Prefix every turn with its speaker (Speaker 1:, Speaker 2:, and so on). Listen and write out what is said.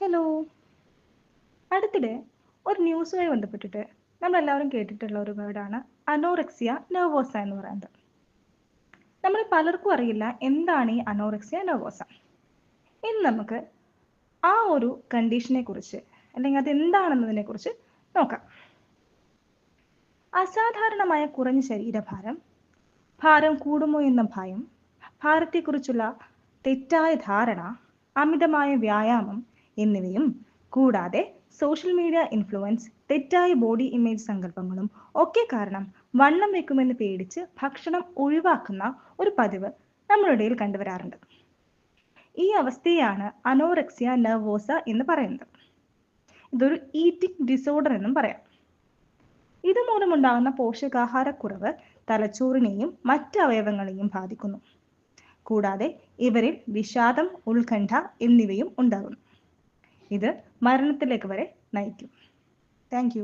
Speaker 1: Hello അടുത്തിടെ ഒരു ന്യൂസുമായി ബന്ധപ്പെട്ടിട്ട് നമ്മളെല്ലാവരും കേട്ടിട്ടുള്ള ഒരു വേർഡാണ് അനോറെക്സിയ നെർവോസ എന്ന് പറയുന്നത്. നമ്മൾ പലർക്കും അറിയില്ല എന്താണ് ഈ അനോറെക്സിയ നെർവോസ ഇന്ന് നമുക്ക് ആ ഒരു കണ്ടീഷനെ കുറിച്ച് അല്ലെങ്കിൽ അത് എന്താണെന്നതിനെ കുറിച്ച് നോക്കാം. അസാധാരണമായ കുറഞ്ഞ ശരീരഭാരം ഭാരം കൂടുമോ എന്ന ഭയം ഭാരത്തെക്കുറിച്ചുള്ള തെറ്റായ ധാരണ അമിതമായ വ്യായാമം എന്നിവയും കൂടാതെ സോഷ്യൽ മീഡിയ ഇൻഫ്ലുവൻസ് തെറ്റായ ബോഡി ഇമേജ് സങ്കല്പങ്ങളും ഒക്കെ കാരണം വണ്ണം വെക്കുമെന്ന് പേടിച്ച് ഭക്ഷണം ഒഴിവാക്കുന്ന ഒരു പതിവ് നമ്മുടെ ഇടയിൽ കണ്ടുവരാറുണ്ട്. ഈ അവസ്ഥയാണ് അനോറക്സിയ നെർവോസ എന്ന് പറയുന്നത്. ഇതൊരു ഈറ്റിംഗ് ഡിസോർഡർ എന്നും പറയാം. ഇതുമൂലമുണ്ടാകുന്ന പോഷകാഹാരക്കുറവ് തലച്ചോറിനെയും മറ്റ് അവയവങ്ങളെയും ബാധിക്കുന്നു. കൂടാതെ ഇവരിൽ വിഷാദം ഉത്കണ്ഠ എന്നിവയും ഉണ്ടാകുന്നു. ഇത് മരണത്തിലേക്ക് വരെ നയിക്കും. താങ്ക്